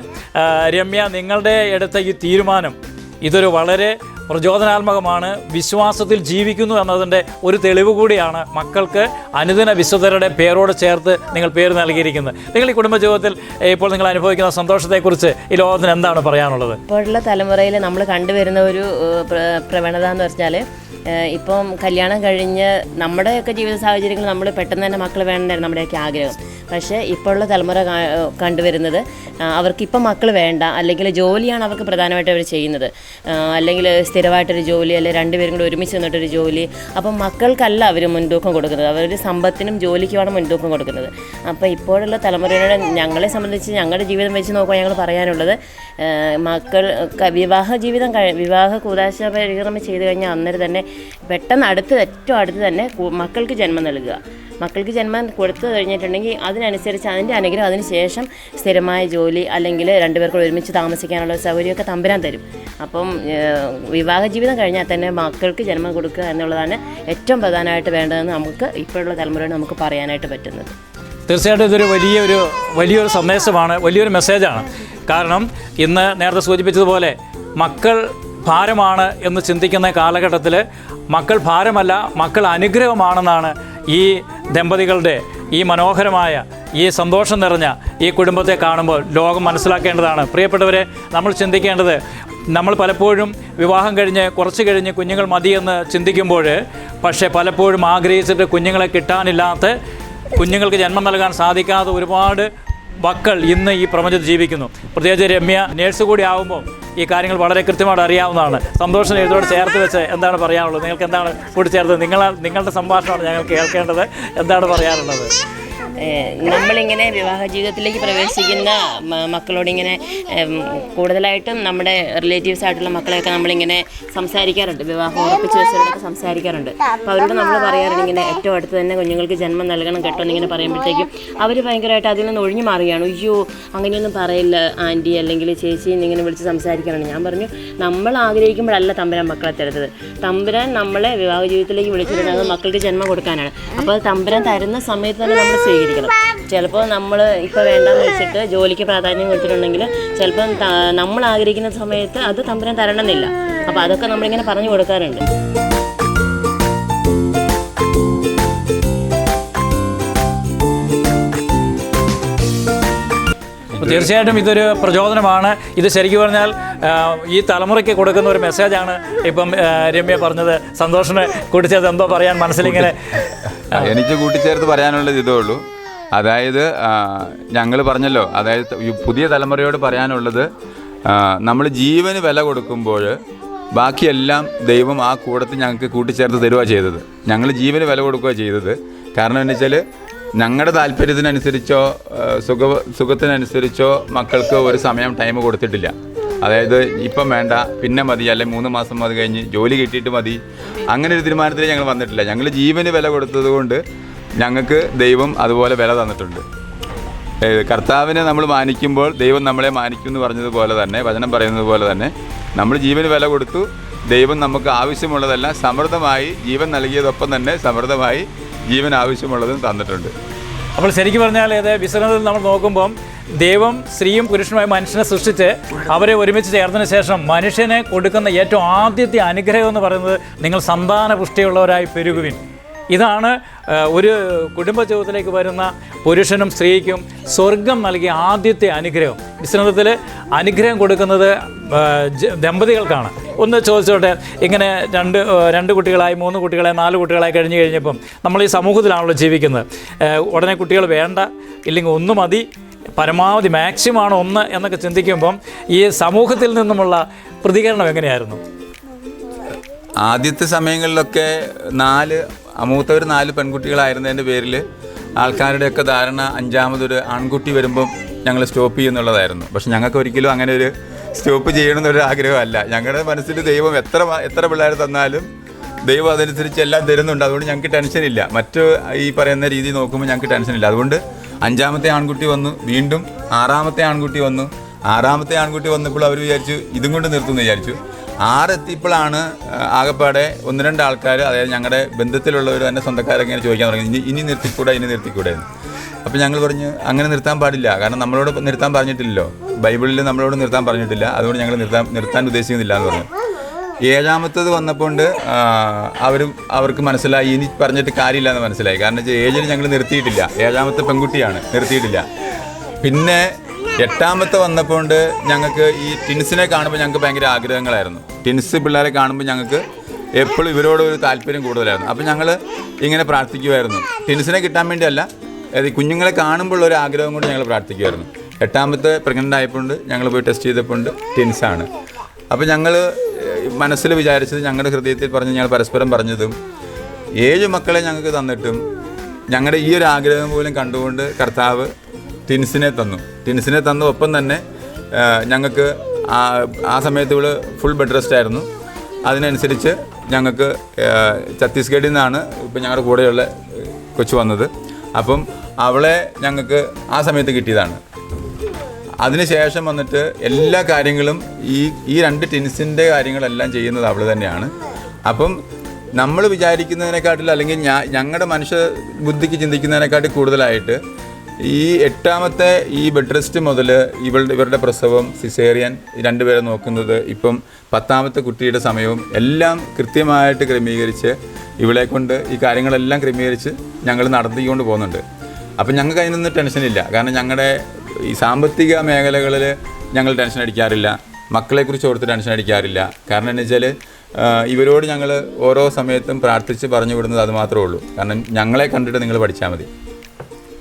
E: രമ്യ നിങ്ങളുടെ എടുത്ത ഈ തീരുമാനം ഇതൊരു വളരെ പ്രചോദനാത്മകമാണ് വിശ്വാസത്തിൽ ജീവിക്കുന്നു എന്നതിന്റെ ഒരു തെളിവ് കൂടിയാണ് മക്കൾക്ക് അനുദിന വിശുദ്ധരുടെ പേരോട് ചേർത്ത് നിങ്ങൾ പേര് നൽകിയിരിക്കുന്നത്. നിങ്ങൾ ഈ കുടുംബ ജീവിതത്തിൽ ഇപ്പോൾ നിങ്ങൾ അനുഭവിക്കുന്ന സന്തോഷത്തെക്കുറിച്ച് ഈ ലോകത്തിന് എന്താണ് പറയാനുള്ളത്?
C: ഇപ്പോഴുള്ള തലമുറയിൽ നമ്മൾ കണ്ടുവരുന്ന ഒരു പ്രവണത എന്ന് പറഞ്ഞാൽ ഇപ്പം കല്യാണം കഴിഞ്ഞ് നമ്മുടെയൊക്കെ ജീവിത സാഹചര്യങ്ങൾ നമ്മൾ പെട്ടെന്ന് തന്നെ മക്കൾ വേണ്ടായിരുന്നു നമ്മുടെയൊക്കെ ആഗ്രഹം. പക്ഷേ ഇപ്പോഴുള്ള തലമുറ കണ്ടുവരുന്നത് അവർക്ക് അവർക്കിപ്പം മക്കൾ വേണ്ട അല്ലെങ്കിൽ ജോലിയാണ് അവർക്ക് പ്രധാനമായിട്ട് അവർ ചെയ്യുന്നത്. അല്ലെങ്കിൽ സ്ഥിരമായിട്ടൊരു ജോലി അല്ലെങ്കിൽ രണ്ടുപേരും കൂടി ഒരുമിച്ച് നിന്നിട്ടൊരു ജോലി. അപ്പം മക്കൾക്കല്ല അവർ മുൻതൂക്കം കൊടുക്കുന്നത്. അവർ സമ്പത്തിനും ജോലിക്കുമാണ് മുൻതൂക്കം കൊടുക്കുന്നത്. അപ്പോൾ ഇപ്പോഴുള്ള തലമുറയുടെ ഞങ്ങളെ സംബന്ധിച്ച് ഞങ്ങളുടെ ജീവിതം വെച്ച് നോക്കുമ്പോൾ ഞങ്ങൾ പറയാനുള്ളത്. മക്കൾ വിവാഹ ജീവിതം വിവാഹ കൂതാശ പരിക്രമം ചെയ്ത് കഴിഞ്ഞാൽ അന്നേരം തന്നെ പെട്ടെന്ന് അടുത്ത് ഏറ്റവും അടുത്ത് തന്നെ മക്കൾക്ക് ജന്മം നൽകുക. മക്കൾക്ക് ജന്മം കൊടുത്തു കഴിഞ്ഞിട്ടുണ്ടെങ്കിൽ അതിനനുസരിച്ച് അതിന്റെ അനുഗ്രഹം അതിന് ശേഷം സ്ഥിരമായ ജോലി അല്ലെങ്കിൽ രണ്ടുപേർക്കും ഒരുമിച്ച് താമസിക്കാനുള്ള സൗകര്യമൊക്കെ തമ്പുരാൻ തരും. അപ്പം വിവാഹ ജീവിതം കഴിഞ്ഞാൽ തന്നെ മക്കൾക്ക് ജന്മം കൊടുക്കുക എന്നുള്ളതാണ് ഏറ്റവും പ്രധാനമായിട്ട് വേണ്ടതെന്ന് നമുക്ക് ഇപ്പോഴുള്ള തലമുറയോട് നമുക്ക് പറയാനായിട്ട് പറ്റുന്നത്.
E: തീർച്ചയായിട്ടും ഇതൊരു വലിയൊരു വലിയൊരു സന്ദേശമാണ് വലിയൊരു മെസ്സേജാണ് കാരണം ഇന്ന് നേരത്തെ സൂചിപ്പിച്ചതുപോലെ മക്കൾ ഭാരമാണ് എന്ന് ചിന്തിക്കുന്ന കാലഘട്ടത്തിൽ മക്കൾ ഭാരമല്ല മക്കൾ അനുഗ്രഹമാണെന്നാണ് ഈ ദമ്പതികളുടെ ഈ മനോഹരമായ ഈ സന്തോഷം നിറഞ്ഞ ഈ കുടുംബത്തെ കാണുമ്പോൾ ലോകം മനസ്സിലാക്കേണ്ടതാണ്. പ്രിയപ്പെട്ടവരെ നമ്മൾ ചിന്തിക്കേണ്ടത് നമ്മൾ പലപ്പോഴും വിവാഹം കഴിഞ്ഞ് കുറച്ച് കഴിഞ്ഞ് കുഞ്ഞുങ്ങൾ മതിയെന്ന് ചിന്തിക്കുമ്പോൾ പക്ഷേ പലപ്പോഴും ആഗ്രഹിച്ചിട്ട് കുഞ്ഞുങ്ങളെ കിട്ടാനില്ലാത്ത കുഞ്ഞുങ്ങൾക്ക് ജന്മം നൽകാൻ സാധിക്കാത്ത ഒരുപാട് മക്കൾ ഇന്ന് ഈ പ്രപഞ്ചത്തിൽ ജീവിക്കുന്നു. പ്രത്യേകിച്ച് രമ്യ നേഴ്സ് കൂടി ആകുമ്പോൾ ഈ കാര്യങ്ങൾ വളരെ കൃത്യമായിട്ട് അറിയാവുന്നതാണ്. സന്തോഷം ഇതോടെ ചേർത്ത് വെച്ച് എന്താണ് പറയാനുള്ളത്? നിങ്ങൾക്ക് എന്താണ് കൂടി ചേർത്ത് നിങ്ങൾ നിങ്ങളുടെ സംഭാഷണമാണ് ഞങ്ങൾ കേൾക്കേണ്ടത്. എന്താണ് പറയാനുള്ളത്?
C: നമ്മളിങ്ങനെ വിവാഹ ജീവിതത്തിലേക്ക് പ്രവേശിക്കുന്ന മക്കളോടിങ്ങനെ കൂടുതലായിട്ടും നമ്മുടെ റിലേറ്റീവ്സ് ആയിട്ടുള്ള മക്കളെയൊക്കെ നമ്മളിങ്ങനെ സംസാരിക്കാറുണ്ട്. വിവാഹം ഉറപ്പിച്ച് വെച്ചവരോടൊക്കെ സംസാരിക്കാറുണ്ട്. അപ്പോൾ അവരോട് നമ്മൾ പറയാറുണ്ട് ഇങ്ങനെ ഏറ്റവും അടുത്ത് തന്നെ കുഞ്ഞുങ്ങൾക്ക് ജന്മം നൽകണം കേട്ടോ എന്നിങ്ങനെ പറയുമ്പോഴത്തേക്കും അവർ ഭയങ്കരമായിട്ട് അതിൽ നിന്ന് ഒഴിഞ്ഞു മാറുകയാണ്. അയ്യോ അങ്ങനെയൊന്നും പറയില്ല ആന്റി അല്ലെങ്കിൽ ചേച്ചി എന്നിങ്ങനെ വിളിച്ച് സംസാരിക്കാറുണ്ട് ഞാൻ പറഞ്ഞു നമ്മൾ ആഗ്രഹിക്കുമ്പോഴല്ല തമ്പുരാൻ മക്കളെ തരുന്നത്. തമ്പുരാൻ നമ്മളെ വിവാഹ ജീവിതത്തിലേക്ക് വിളിച്ചിരുന്നത് മക്കൾക്ക് ജന്മം കൊടുക്കാനാണ്. അപ്പോൾ തമ്പുരാൻ തരുന്ന സമയത്ത് തന്നെ നമ്മൾ സ്വീകരിക്കണം ചിലപ്പോൾ നമ്മൾ ഇപ്പോൾ വേണ്ടെന്ന് വെച്ചിട്ട് ജോലിക്ക് പ്രാധാന്യം കൊടുത്തിട്ടുണ്ടെങ്കിൽ ചിലപ്പം നമ്മൾ ആഗ്രഹിക്കുന്ന സമയത്ത് അത് തമ്പുരാൻ തരണമെന്നില്ല. അപ്പോൾ അതൊക്കെ നമ്മളിങ്ങനെ പറഞ്ഞു കൊടുക്കാറുണ്ട്.
E: തീർച്ചയായിട്ടും ഇതൊരു പ്രചോദനമാണ്. ഇത് ശരിക്കും പറഞ്ഞാൽ ഈ തലമുറയ്ക്ക് കൊടുക്കുന്ന ഒരു മെസ്സേജാണ്. ഇപ്പം രമ്യ പറഞ്ഞത് സന്തോഷിനെ കൂട്ടിച്ചേർത്ത് എന്തോ പറയാൻ മനസ്സിലിങ്ങനെ
B: എനിക്ക് കൂട്ടിച്ചേർത്ത് പറയാനുള്ളത് ഇതേ ഉള്ളൂ. അതായത് ഞങ്ങൾ പറഞ്ഞല്ലോ അതായത് പുതിയ തലമുറയോട് പറയാനുള്ളത് നമ്മൾ ജീവന് വില കൊടുക്കുമ്പോൾ ബാക്കിയെല്ലാം ദൈവം ആ കൂടത്തിൽ ഞങ്ങൾക്ക് കൂട്ടിച്ചേർത്ത് തരുക ചെയ്തത്. ഞങ്ങൾ ജീവന് വില കൊടുക്കുക ചെയ്തത്. കാരണം എന്ന് വെച്ചാൽ ഞങ്ങളുടെ താല്പര്യത്തിനനുസരിച്ചോ സുഖ സുഖത്തിനനുസരിച്ചോ മക്കൾക്ക് ഒരു സമയം ടൈം കൊടുത്തിട്ടില്ല. അതായത് ഇപ്പം വേണ്ട പിന്നെ മതി അല്ലെങ്കിൽ മൂന്ന് മാസം മതി കഴിഞ്ഞ് ജോലി കിട്ടിയിട്ട് മതി. അങ്ങനെ ഒരു തീരുമാനത്തിൽ ഞങ്ങൾ വന്നിട്ടില്ല. ഞങ്ങൾ ജീവന് വില കൊടുത്തത് കൊണ്ട് ഞങ്ങൾക്ക് ദൈവം അതുപോലെ വില തന്നിട്ടുണ്ട്. കർത്താവിനെ നമ്മൾ മാനിക്കുമ്പോൾ ദൈവം നമ്മളെ മാനിക്കും എന്ന് പറഞ്ഞതുപോലെ തന്നെ വചനം പറയുന്നത് പോലെ തന്നെ നമ്മൾ ജീവന് വില കൊടുത്തു ദൈവം നമുക്ക് ആവശ്യമുള്ളതെല്ലാം സമൃദ്ധമായി ജീവൻ നൽകിയതൊപ്പം തന്നെ സമൃദ്ധമായി ജീവൻ ആവശ്യമുള്ളതും തന്നിട്ടുണ്ട്.
E: അപ്പോൾ ശരിക്കും പറഞ്ഞാൽ ഇത് വിശ്രമത്തിൽ നമ്മൾ നോക്കുമ്പം ദൈവം സ്ത്രീയും പുരുഷനുമായി മനുഷ്യനെ സൃഷ്ടിച്ച് അവരെ ഒരുമിച്ച് ചേർന്നതിന് ശേഷം മനുഷ്യനെ കൊടുക്കുന്ന ഏറ്റവും ആദ്യത്തെ അനുഗ്രഹം എന്ന് പറയുന്നത് നിങ്ങൾ സന്താന പുഷ്ടിയുള്ളവരായി പെരുകുവിൻ. ഇതാണ് ഒരു കുടുംബ ജീവിതത്തിലേക്ക് വരുന്ന പുരുഷനും സ്ത്രീക്കും സ്വർഗം നൽകിയ ആദ്യത്തെ അനുഗ്രഹം. വിശ്രമത്തിൽ അനുഗ്രഹം കൊടുക്കുന്നത് ദമ്പതികൾക്കാണ്. ഒന്ന് ചോദിച്ചോട്ടെ ഇങ്ങനെ രണ്ട് രണ്ട് കുട്ടികളായി മൂന്ന് കുട്ടികളായി നാല് കുട്ടികളായി കഴിഞ്ഞ് കഴിഞ്ഞപ്പം നമ്മൾ ഈ സമൂഹത്തിലാണല്ലോ ജീവിക്കുന്നത്. ഉടനെ കുട്ടികൾ വേണ്ട ഇല്ലെങ്കിൽ ഒന്ന് മതി പരമാവധി മാക്സിമം ആണ് ഒന്ന് എന്നൊക്കെ ചിന്തിക്കുമ്പം ഈ സമൂഹത്തിൽ നിന്നുമുള്ള പ്രതികരണം എങ്ങനെയായിരുന്നു?
B: ആദ്യത്തെ സമയങ്ങളിലൊക്കെ നാല് മൂത്തവർ നാല് പെൺകുട്ടികളായിരുന്നതിന്റെ പേരിൽ ആൾക്കാരുടെയൊക്കെ ധാരണ അഞ്ചാമതൊരു ആൺകുട്ടി വരുമ്പം ഞങ്ങൾ സ്റ്റോപ്പ് ചെയ്യുന്നുള്ളതായിരുന്നു. പക്ഷെ ഞങ്ങൾക്ക് ഒരിക്കലും അങ്ങനെ ഒരു സ്റ്റോപ്പ് ചെയ്യണമെന്നൊരു ആഗ്രഹമല്ല. ഞങ്ങളുടെ മനസ്സിൽ ദൈവം എത്ര എത്ര പിള്ളേർ തന്നാലും ദൈവം അതനുസരിച്ച് എല്ലാം തരുന്നുണ്ട്. അതുകൊണ്ട് ഞങ്ങൾക്ക് ടെൻഷൻ ഇല്ല. മറ്റ് ഈ പറയുന്ന രീതി നോക്കുമ്പോൾ ഞങ്ങൾക്ക് ടെൻഷൻ ഇല്ല. അതുകൊണ്ട് അഞ്ചാമത്തെ ആൺകുട്ടി വന്നു വീണ്ടും ആറാമത്തെ ആൺകുട്ടി വന്നു. ആറാമത്തെ ആൺകുട്ടി വന്നപ്പോൾ അവർ വിചാരിച്ചു ഇതും കൊണ്ട് നിർത്തുമെന്ന് വിചാരിച്ചു. ആറെത്തിയപ്പോഴാണ് ആകെപ്പാടെ ഒന്ന് രണ്ട് ആൾക്കാർ അതായത് ഞങ്ങളുടെ ബന്ധത്തിലുള്ളവർ തന്നെ സ്വന്തക്കാരൊക്കെ ഇങ്ങനെ ചോദിക്കാൻ തുടങ്ങി. ഇനി ഇനി നിർത്തിക്കൂടെ ഇനി നിർത്തിക്കൂടെ അപ്പോൾ ഞങ്ങൾ പറഞ്ഞു അങ്ങനെ നിർത്താൻ പാടില്ല. കാരണം നമ്മളോട് നിർത്താൻ പറഞ്ഞിട്ടില്ലല്ലോ. ബൈബിളിൽ നമ്മളോട് നിർത്താൻ പറഞ്ഞിട്ടില്ല. അതുകൊണ്ട് ഞങ്ങൾ നിർത്താൻ നിർത്താൻ ഉദ്ദേശിക്കുന്നില്ല എന്ന് പറഞ്ഞു. ഏഴാമത്തത് വന്നപ്പോൾ അവർ അവർക്ക് മനസ്സിലായി. ഇനി പറഞ്ഞിട്ട് കാര്യമില്ല എന്ന് മനസ്സിലായി. കാരണം വെച്ചാൽ ഞങ്ങൾ നിർത്തിയിട്ടില്ല. ഏഴാമത്തെ പെൺകുട്ടിയാണ് നിർത്തിയിട്ടില്ല. പിന്നെ എട്ടാമത്തെ വന്നപ്പോൾ ഞങ്ങൾക്ക് ഈ ടിൻസിനെ കാണുമ്പോൾ ഞങ്ങൾക്ക് ഭയങ്കര ആഗ്രഹങ്ങളായിരുന്നു. ടിൻസ് പിള്ളേരെ കാണുമ്പോൾ ഞങ്ങൾക്ക് എപ്പോഴും ഇവരോട് ഒരു താല്പര്യം കൂടുതലായിരുന്നു. അപ്പോൾ ഞങ്ങൾ ഇങ്ങനെ പ്രാർത്ഥിക്കുമായിരുന്നു ടിൻസിനെ കിട്ടാൻ വേണ്ടിയല്ല അത് കുഞ്ഞുങ്ങളെ കാണുമ്പോൾ ഒരു ആഗ്രഹം കൊണ്ട് ഞങ്ങൾ പ്രാർത്ഥിക്കുമായിരുന്നു എട്ടാമത്തെ പ്രഗ്നന്റ് ആയപ്പോണ്ട് ഞങ്ങൾ പോയി ടെസ്റ്റ് ചെയ്തപ്പോണ്ട് ടിൻസാണ്. അപ്പോൾ ഞങ്ങൾ മനസ്സിൽ വിചാരിച്ചത് ഞങ്ങളുടെ ഹൃദയത്തിൽ പറഞ്ഞ് ഞങ്ങൾ പരസ്പരം പറഞ്ഞതും ഏഴ് മക്കളെ ഞങ്ങൾക്ക് തന്നിട്ടും ഞങ്ങളുടെ ഈ ഒരു ആഗ്രഹം പോലും കണ്ടുകൊണ്ട് കർത്താവ് ടിൻസിനെ തന്നു. ടിൻസിനെ തന്നു ഒപ്പം തന്നെ ഞങ്ങൾക്ക് ആ സമയത്ത് ഇവൾ ഫുൾ ബെഡ് റെസ്റ്റ് ആയിരുന്നു. അതിനനുസരിച്ച് ഞങ്ങൾക്ക് ഛത്തീസ്ഗഡിൽ നിന്നാണ് ഇപ്പം ഞങ്ങളുടെ കൂടെയുള്ള കൊച്ചു വന്നത്. അപ്പം അവളെ ഞങ്ങൾക്ക് ആ സമയത്ത് കിട്ടിയതാണ്. അതിനുശേഷം വന്നിട്ട് എല്ലാ കാര്യങ്ങളും ഈ ഈ രണ്ട് ടിൻസിന്റെ കാര്യങ്ങളെല്ലാം ചെയ്യുന്നത് അവൾ തന്നെയാണ്. അപ്പം നമ്മൾ വിചാരിക്കുന്നതിനെക്കാട്ടിൽ അല്ലെങ്കിൽ ഞങ്ങളുടെ മനുഷ്യ ബുദ്ധിക്ക് ചിന്തിക്കുന്നതിനെക്കാട്ടിൽ കൂടുതലായിട്ട് ഈ എട്ടാമത്തെ ഈ ബെഡ് റെസ്റ്റ് മുതൽ ഇവളുടെ ഇവരുടെ പ്രസവം സിസേറിയൻ രണ്ടുപേരെ നോക്കുന്നത് ഇപ്പം പത്താമത്തെ കുട്ടിയുടെ സമയവും എല്ലാം കൃത്യമായിട്ട് ക്രമീകരിച്ച് ഇവളെ കൊണ്ട് ഈ കാര്യങ്ങളെല്ലാം ക്രമീകരിച്ച് ഞങ്ങൾ നടത്തിക്കൊണ്ട് പോകുന്നുണ്ട്. അപ്പം ഞങ്ങൾക്ക് അതിനൊന്നും ടെൻഷനില്ല കാരണം ഞങ്ങളുടെ ഈ സാമ്പത്തിക മേഖലകളിൽ ഞങ്ങൾ ടെൻഷൻ അടിക്കാറില്ല. മക്കളെക്കുറിച്ച് ഓർത്ത് ടെൻഷൻ അടിക്കാറില്ല. കാരണം എന്ന് വെച്ചാൽ ഇവരോട് ഞങ്ങൾ ഓരോ സമയത്തും പ്രാർത്ഥിച്ച് പറഞ്ഞു വിടുന്നത് അത് മാത്രമേ ഉള്ളൂ. കാരണം ഞങ്ങളെ കണ്ടിട്ട് നിങ്ങൾ പഠിച്ചാൽ മതി.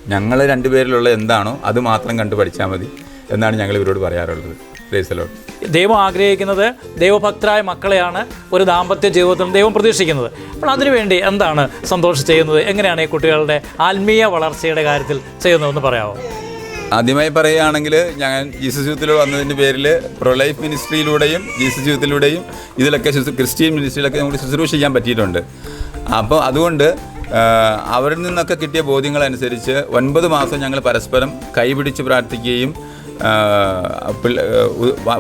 B: ഞങ്ങൾ രണ്ടുപേരിലുള്ള എന്താണോ അത് മാത്രം കണ്ടു പഠിച്ചാൽ മതി എന്നാണ് ഞങ്ങൾ ഇവരോട് പറയാറുള്ളത്.
E: ദൈവം ആഗ്രഹിക്കുന്നത് ദൈവഭക്തരായ മക്കളെയാണ് ഒരു ദാമ്പത്യ ജീവിതത്തിൽ ദൈവം പ്രതീക്ഷിക്കുന്നത്. അപ്പോൾ അതിനുവേണ്ടി എന്താണ് സന്തോഷം ചെയ്യുന്നത്? എങ്ങനെയാണ് ഈ കുട്ടികളുടെ ആത്മീയ വളർച്ചയുടെ കാര്യത്തിൽ ചെയ്യുന്നതെന്ന് പറയാമോ
B: ആദ്യമായി പറയുകയാണെങ്കിൽ ഞാൻ ജീസസ് യൂത്തിലൂടെ വന്നതിന്റെ പേരിൽ പ്രൊലൈഫ് മിനിസ്ട്രിയിലൂടെയും ജീസസ് യൂത്തിലൂടെയും ഇതിലൊക്കെ ക്രിസ്ത്യൻ മിനിസ്ട്രിയിലൊക്കെ നമുക്ക് ശുശ്രൂഷ ചെയ്യാൻ പറ്റിയിട്ടുണ്ട്. അപ്പോൾ അതുകൊണ്ട് അവരിൽ നിന്നൊക്കെ കിട്ടിയ ബോധ്യങ്ങളനുസരിച്ച് ഒൻപത് മാസം ഞങ്ങൾ പരസ്പരം കൈപിടിച്ച് പ്രാർത്ഥിക്കുകയും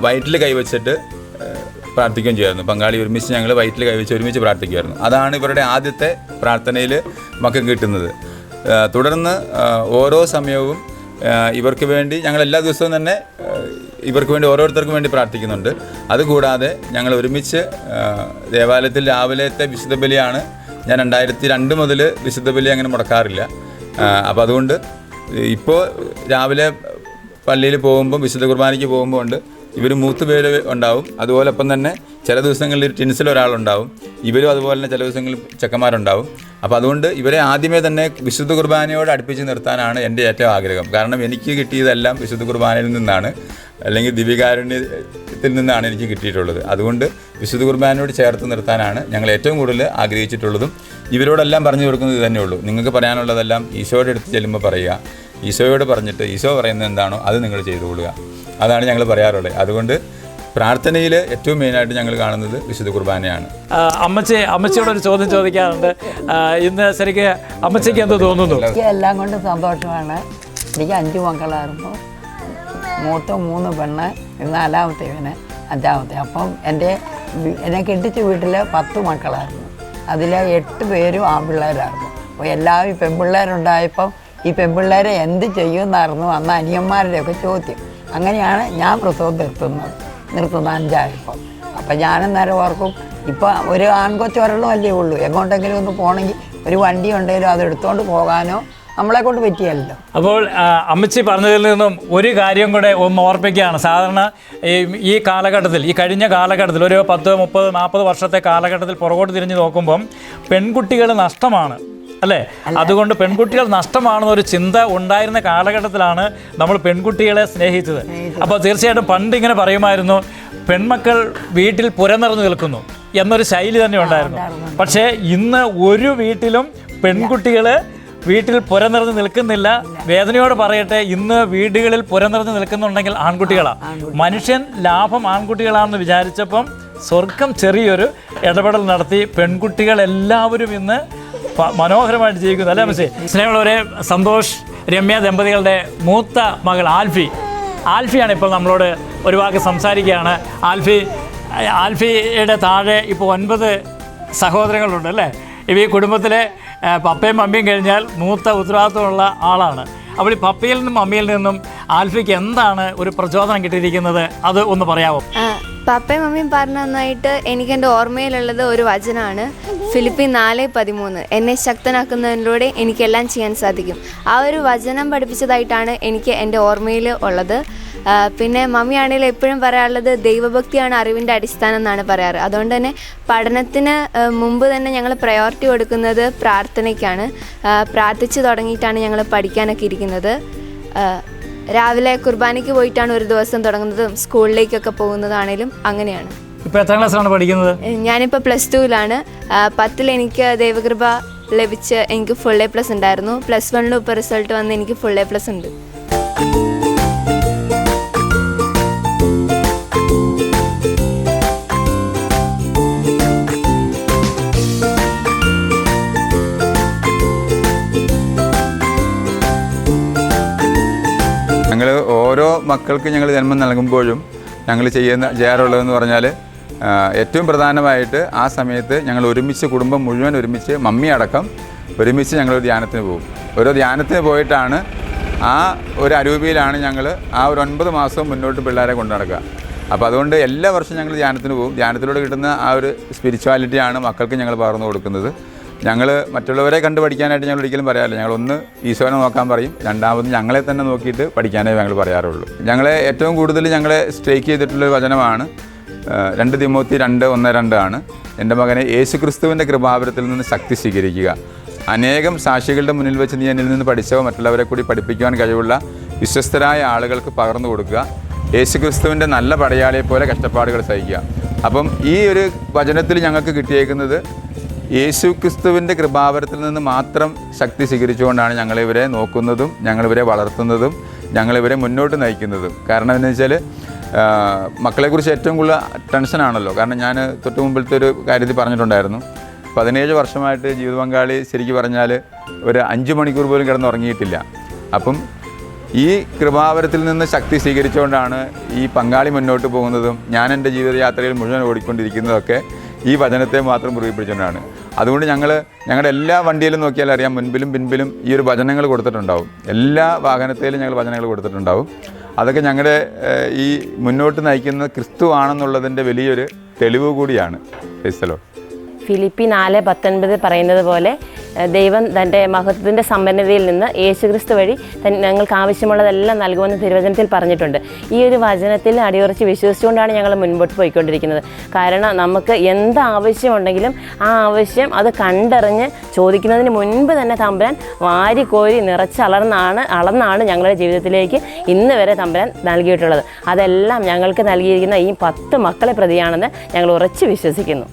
B: വയറ്റിൽ കൈവച്ചിട്ട് പ്രാർത്ഥിക്കുകയും ചെയ്യുമായിരുന്നു. പങ്കാളി ഒരുമിച്ച് ഞങ്ങൾ വയറ്റിൽ കൈവച്ച് ഒരുമിച്ച് പ്രാർത്ഥിക്കുമായിരുന്നു. അതാണ് ഇവരുടെ ആദ്യത്തെ പ്രാർത്ഥനയിൽ മക്കം കിട്ടുന്നത്. തുടർന്ന് ഓരോ സമയവും ഇവർക്ക് വേണ്ടി ഞങ്ങൾ എല്ലാ ദിവസവും തന്നെ ഇവർക്ക് വേണ്ടി ഓരോരുത്തർക്കും വേണ്ടി പ്രാർത്ഥിക്കുന്നുണ്ട്. അതുകൂടാതെ ഞങ്ങൾ ഒരുമിച്ച് ദേവാലയത്തിൽ രാവിലത്തെ വിശുദ്ധ ബലിയാണ് ഞാൻ രണ്ടായിരത്തി രണ്ട് മുതൽ വിശുദ്ധ ബലി അങ്ങനെ മുടക്കാറില്ല. അപ്പോൾ അതുകൊണ്ട് ഇപ്പോൾ രാവിലെ പള്ളിയിൽ പോകുമ്പോൾ വിശുദ്ധ കുർബാനയ്ക്ക് പോകുമ്പോൾ ഉണ്ട്. ഇവർ മൂത്ത് പേര് ഉണ്ടാവും. അതുപോലൊപ്പം തന്നെ ചില ദിവസങ്ങളിൽ ടിൻസിൽ ഒരാളുണ്ടാവും. ഇവരും അതുപോലെ തന്നെ ചില ദിവസങ്ങളിൽ ചെക്കന്മാരുണ്ടാവും. അപ്പോൾ അതുകൊണ്ട് ഇവരെ ആദ്യമേ തന്നെ വിശുദ്ധ കുർബാനയോട് അടുപ്പിച്ച് നിർത്താനാണ് എന്റെ ഏറ്റവും ആഗ്രഹം. കാരണം എനിക്ക് കിട്ടിയതെല്ലാം വിശുദ്ധ കുർബാനയിൽ നിന്നാണ്. അല്ലെങ്കിൽ ദിവ്യകാരുണ്യത്തിൽ നിന്നാണ് എനിക്ക് കിട്ടിയിട്ടുള്ളത്. അതുകൊണ്ട് വിശുദ്ധ കുർബാനയോട് ചേർത്ത് നിർത്താനാണ് ഞങ്ങൾ ഏറ്റവും കൂടുതൽ ആഗ്രഹിച്ചിട്ടുള്ളതും ഇവരോടെല്ലാം പറഞ്ഞു കൊടുക്കുന്നത് തന്നെയുള്ളൂ നിങ്ങൾക്ക് പറയാനുള്ളതെല്ലാം ഈശോയുടെ അടുത്ത് ചെല്ലുമ്പോൾ പറയുക. ഈശോയോട് പറഞ്ഞിട്ട് ഈശോ പറയുന്നത് എന്താണോ അത് നിങ്ങൾ ചെയ്തു കൊടുക്കുക അതാണ് ഞങ്ങൾ പറയാറുള്ളത്. അതുകൊണ്ട് പ്രാർത്ഥനയിൽ ഏറ്റവും മെയിനായിട്ട് ഞങ്ങൾ കാണുന്നത് വിശുദ്ധ കുർബാനയാണ്.
E: അമ്മച്ചി അമ്മച്ചിയോട് ഒരു ചോദ്യം ചോദിക്കാറുണ്ട്. ഇന്ന് ശരിക്ക് അമ്മച്ചിക്ക് എന്ത് തോന്നുന്നു?
D: എല്ലാം കൊണ്ട് സന്തോഷമാണ്. എനിക്ക് അഞ്ച് മക്കളായിരുന്നു. മൂത്ത മൂന്ന് പെണ്ണ് നാലാമത്തെ ഇവന് അഞ്ചാമത്തെ. അപ്പം എന്റെ എന്നെ കെട്ടിച്ച വീട്ടിൽ പത്ത് മക്കളായിരുന്നു. അതിൽ എട്ട് പേരും ആൺപിള്ളേരായിരുന്നു. അപ്പോൾ എല്ലാവരും പെൺപിള്ളേരുണ്ടായപ്പം ഈ പെൺപിള്ളേരെ എന്ത് ചെയ്യുമെന്നായിരുന്നു അന്ന് അനിയന്മാരുടെയൊക്കെ ചോദ്യം. അങ്ങനെയാണ് ഞാൻ പ്രസവം നിർത്തുന്നത് അഞ്ചായപ്പോൾ അഞ്ചായപ്പം അപ്പം ഞാനും നേരം ഓർക്കും ഇപ്പം ഒരു ആൺകൊച്ചൊരെണ്ണം അല്ലേ ഉള്ളൂ. എങ്ങോട്ടെങ്കിലും ഒന്ന് പോകണമെങ്കിൽ ഒരു വണ്ടി ഉണ്ടെങ്കിലും അത് എടുത്തുകൊണ്ട് പോകാനോ നമ്മളെ കൊണ്ട് പറ്റിയല്ലോ
E: അപ്പോൾ അമ്മച്ചി പറഞ്ഞതിൽ നിന്നും ഒരു കാര്യം കൂടെ ഒന്ന് ഓർപ്പിക്കുകയാണ്. സാധാരണ ഈ ഈ കാലഘട്ടത്തിൽ ഈ കഴിഞ്ഞ കാലഘട്ടത്തിൽ ഒരു പത്ത് മുപ്പത് നാൽപ്പത് വർഷത്തെ കാലഘട്ടത്തിൽ പുറകോട്ട് തിരിഞ്ഞ് നോക്കുമ്പം പെൺകുട്ടികൾ നഷ്ടമാണ്. അല്ലേ? അതുകൊണ്ട് പെൺകുട്ടികൾ നഷ്ടമാണെന്ന ഒരു ചിന്ത ഉണ്ടായിരുന്ന കാലഘട്ടത്തിലാണ് നമ്മൾ പെൺകുട്ടികളെ സ്നേഹിച്ചത്. അപ്പോൾ തീർച്ചയായിട്ടും പണ്ട് ഇങ്ങനെ പറയുമായിരുന്നു പെൺമക്കൾ വീട്ടിൽ പുരനിറഞ്ഞു നിൽക്കുന്നു എന്നൊരു ശൈലി തന്നെ ഉണ്ടായിരുന്നു. പക്ഷേ ഇന്ന് ഒരു വീട്ടിലും പെൺകുട്ടികൾ വീട്ടിൽ പുരനിറഞ്ഞ് നിൽക്കുന്നില്ല. വേദനയോട് പറയട്ടെ ഇന്ന് വീടുകളിൽ പുരനിറഞ്ഞ് നിൽക്കുന്നുണ്ടെങ്കിൽ ആൺകുട്ടികളാണ് മനുഷ്യൻ ലാഭം ആൺകുട്ടികളാണെന്ന് വിചാരിച്ചപ്പം സ്വർഗം ചെറിയൊരു ഇടപെടൽ നടത്തി പെൺകുട്ടികൾ എല്ലാവരും ഇന്ന് മനോഹരമായിട്ട് ജീവിക്കുന്നു. അല്ലേ മനസ്സേ സ്നേഹമുള്ളവരെ സന്തോഷ് രമ്യ ദമ്പതികളുടെ മൂത്ത മകൾ ആൽഫി. ആൽഫിയാണ് ഇപ്പോൾ നമ്മളോട് ഒരു വാക്ക് സംസാരിക്കുകയാണ്. ആൽഫി ആൽഫിയുടെ താഴെ ഇപ്പോൾ ഒൻപത് സഹോദരങ്ങളുണ്ട് അല്ലേ? ഈ കുടുംബത്തിലെ പപ്പയും മമ്മിയും കഴിഞ്ഞാൽ മൂത്ത ഉത്തരവാദിത്വമുള്ള ആളാണ്. അപ്പോൾ ഈ പപ്പയിൽ നിന്നും മമ്മിയിൽ നിന്നും ആൽഫിക്ക് എന്താണ് ഒരു പ്രചോദനം കിട്ടിയിരിക്കുന്നത്? അത് ഒന്ന് പറയാമോ?
A: പപ്പയും മമ്മിയും പറഞ്ഞു നന്നായിട്ട് എനിക്ക് എന്റെ ഓർമ്മയിലുള്ളത് ഒരു വചനമാണ് ഫിലിപ്പി നാല് പതിമൂന്ന്. എന്നെ ശക്തനാക്കുന്നതിലൂടെ എനിക്കെല്ലാം ചെയ്യാൻ സാധിക്കും. ആ ഒരു വചനം പഠിപ്പിച്ചതായിട്ടാണ് എനിക്ക് എന്റെ ഓർമ്മയിൽ ഉള്ളത്. പിന്നെ മമ്മിയാണെങ്കിൽ എപ്പോഴും പറയാറുള്ളത് ദൈവഭക്തിയാണ് അറിവിന്റെ അടിസ്ഥാനം എന്നാണ് പറയാറ്. അതുകൊണ്ട് തന്നെ പഠനത്തിന് മുമ്പ് തന്നെ ഞങ്ങൾ പ്രയോറിറ്റി കൊടുക്കുന്നത് പ്രാർത്ഥനയ്ക്കാണ്. പ്രാർത്ഥിച്ച് തുടങ്ങിയിട്ടാണ് ഞങ്ങൾ പഠിക്കാനൊക്കെ ഇരിക്കുന്നത്. രാവിലെ കുർബാനയ്ക്ക് പോയിട്ടാണ് ഒരു ദിവസം തുടങ്ങുന്നതും സ്കൂളിലേക്കൊക്കെ പോകുന്നതാണേലും അങ്ങനെയാണ്.
E: ഇപ്പോൾ എത്രാം ക്ലാസ്സിലാണ് പഠിക്കുന്നത്?
A: ഞാനിപ്പോൾ പ്ലസ് ടുവിലാണ്. പത്തിൽ എനിക്ക് ദൈവകൃപ ലഭിച്ച് എനിക്ക് ഫുൾ എ പ്ലസ് ഉണ്ടായിരുന്നു. പ്ലസ് വണ്ണിലും ഇപ്പോൾ റിസൾട്ട് വന്ന് എനിക്ക് ഫുൾ എ പ്ലസ് ഉണ്ട്.
B: ഓരോ മക്കൾക്ക് ഞങ്ങൾ ജന്മം നൽകുമ്പോഴും ഞങ്ങൾ ചെയ്യുന്ന ചെയ്യാറുള്ളതെന്ന് പറഞ്ഞാൽ ഏറ്റവും പ്രധാനമായിട്ട് ആ സമയത്ത് ഞങ്ങൾ ഒരുമിച്ച് കുടുംബം മുഴുവൻ ഒരുമിച്ച് മമ്മി അടക്കം ഒരുമിച്ച് ഞങ്ങൾ ധ്യാനത്തിന് പോകും. ഓരോ ധ്യാനത്തിന് പോയിട്ടാണ് ആ ഒരു അരൂപിയിലാണ് ഞങ്ങൾ ആ ഒരു ഒൻപത് മാസം മുന്നോട്ട് പിള്ളേരെ കൊണ്ടു നടക്കുക. അപ്പോൾ അതുകൊണ്ട് എല്ലാ വർഷവും ഞങ്ങൾ ധ്യാനത്തിന് പോകും. ധ്യാനത്തിലൂടെ കിട്ടുന്ന ആ ഒരു സ്പിരിച്വാലിറ്റിയാണ് മക്കൾക്ക് ഞങ്ങൾ പകർന്നു കൊടുക്കുന്നത്. ഞങ്ങൾ മറ്റുള്ളവരെ കണ്ട് പഠിക്കാനായിട്ട് ഞങ്ങൾ ഒരിക്കലും പറയാറില്ല. ഞങ്ങൾ ഒന്ന് ഈശോനെ നോക്കാൻ പറയും. രണ്ടാമത് ഞങ്ങളെ തന്നെ നോക്കിയിട്ട് പഠിക്കാനേ ഞങ്ങൾ പറയാറുള്ളൂ. ഞങ്ങളെ ഏറ്റവും കൂടുതൽ ഞങ്ങളെ സ്ട്രേക്ക് ചെയ്തിട്ടുള്ളൊരു വചനമാണ് രണ്ട് തിമോത്തി രണ്ട് ഒന്ന് രണ്ടാണ് എന്റെ മകനെ യേശു ക്രിസ്തുവിന്റെ കൃപാവരത്തിൽ നിന്ന് ശക്തി സ്വീകരിക്കുക. അനേകം സാക്ഷികളുടെ മുന്നിൽ വെച്ച് നീ എന്നിൽ നിന്ന് പഠിച്ചവ മറ്റുള്ളവരെ കൂടി പഠിപ്പിക്കുവാൻ കഴിവുള്ള വിശ്വസ്തരായ ആളുകൾക്ക് പകർന്നു കൊടുക്കുക. യേശു ക്രിസ്തുവിന്റെ നല്ല പടയാളിയെ പോലെ കഷ്ടപ്പാടുകൾ സഹിക്കുക. അപ്പം ഈ ഒരു വചനത്തിൽ ഞങ്ങൾക്ക് കിട്ടിയേക്കുന്നത് യേശു ക്രിസ്തുവിന്റെ കൃപാവരത്തിൽ നിന്ന് മാത്രം ശക്തി സ്വീകരിച്ചുകൊണ്ടാണ് ഞങ്ങളിവരെ നോക്കുന്നതും ഞങ്ങളിവരെ വളർത്തുന്നതും ഞങ്ങളിവരെ മുന്നോട്ട് നയിക്കുന്നതും. കാരണം എന്ന് വെച്ചാൽ മക്കളെക്കുറിച്ച് ഏറ്റവും കൂടുതൽ ടെൻഷനാണല്ലോ കാരണം ഞാൻ തൊട്ട് മുമ്പിലത്തെ ഒരു കാര്യത്തിൽ പറഞ്ഞിട്ടുണ്ടായിരുന്നു. പതിനേഴ് വർഷമായിട്ട് ജീവിത പങ്കാളി ശരിക്കും പറഞ്ഞാൽ ഒരു അഞ്ച് മണിക്കൂർ പോലും കിടന്നുറങ്ങിയിട്ടില്ല. അപ്പം ഈ കൃപാവരത്തിൽ നിന്ന് ശക്തി സ്വീകരിച്ചുകൊണ്ടാണ് ഈ പങ്കാളി മുന്നോട്ട് പോകുന്നതും ഞാൻ എന്റെ ജീവിതയാത്രയിൽ മുഴുവൻ ഓടിക്കൊണ്ടിരിക്കുന്നതൊക്കെ ഈ വചനത്തെ മാത്രം മുറുകെ പിടിച്ചുകൊണ്ടാണ് അതുകൊണ്ട് ഞങ്ങൾ ഞങ്ങളുടെ എല്ലാ വണ്ടിയിലും നോക്കിയാൽ അറിയാം മുൻപിലും പിൻപിലും ഈ ഒരു വചനങ്ങൾ കൊടുത്തിട്ടുണ്ടാവും. എല്ലാ വാഹനത്തിലും ഞങ്ങൾ വചനങ്ങൾ കൊടുത്തിട്ടുണ്ടാവും. അതൊക്കെ ഞങ്ങളുടെ ഈ മുന്നോട്ട് നയിക്കുന്ന ക്രിസ്തു ആണെന്നുള്ളതിന്റെ വലിയൊരു തെളിവ് കൂടിയാണ്. ക്രൈസ്തലോ
C: ഫിലിപ്പി നാല് പത്തൊൻപത് പറയുന്നത് പോലെ ദൈവം തന്റെ മഹത്വത്തിന്റെ സമ്പന്നതയിൽ നിന്ന് യേശുക്രിസ്തു വഴി ഞങ്ങൾക്ക് ആവശ്യമുള്ളതെല്ലാം നൽകുമെന്ന് തിരുവചനത്തിൽ പറഞ്ഞിട്ടുണ്ട്. ഈ ഒരു വചനത്തിൽ അടിയുറച്ച് വിശ്വസിച്ചുകൊണ്ടാണ് ഞങ്ങൾ മുൻപോട്ട് പോയിക്കൊണ്ടിരിക്കുന്നത്. കാരണം നമുക്ക് എന്ത് ആവശ്യമുണ്ടെങ്കിലും ആ ആവശ്യം അത് കണ്ടറിഞ്ഞ് ചോദിക്കുന്നതിന് മുൻപ് തന്നെ തമ്പുരാൻ വാരിക്കോരി നിറച്ചളർന്നാണ് അളന്നാണ് ഞങ്ങളുടെ ജീവിതത്തിലേക്ക് ഇന്ന് വരെ തമ്പുരാൻ നൽകിയിട്ടുള്ളത്. അതെല്ലാം ഞങ്ങൾക്ക് നൽകിയിരിക്കുന്ന ഈ പത്ത് മക്കളെ പ്രതിയാണെന്ന് ഞങ്ങൾ ഉറച്ച് വിശ്വസിക്കുന്നു.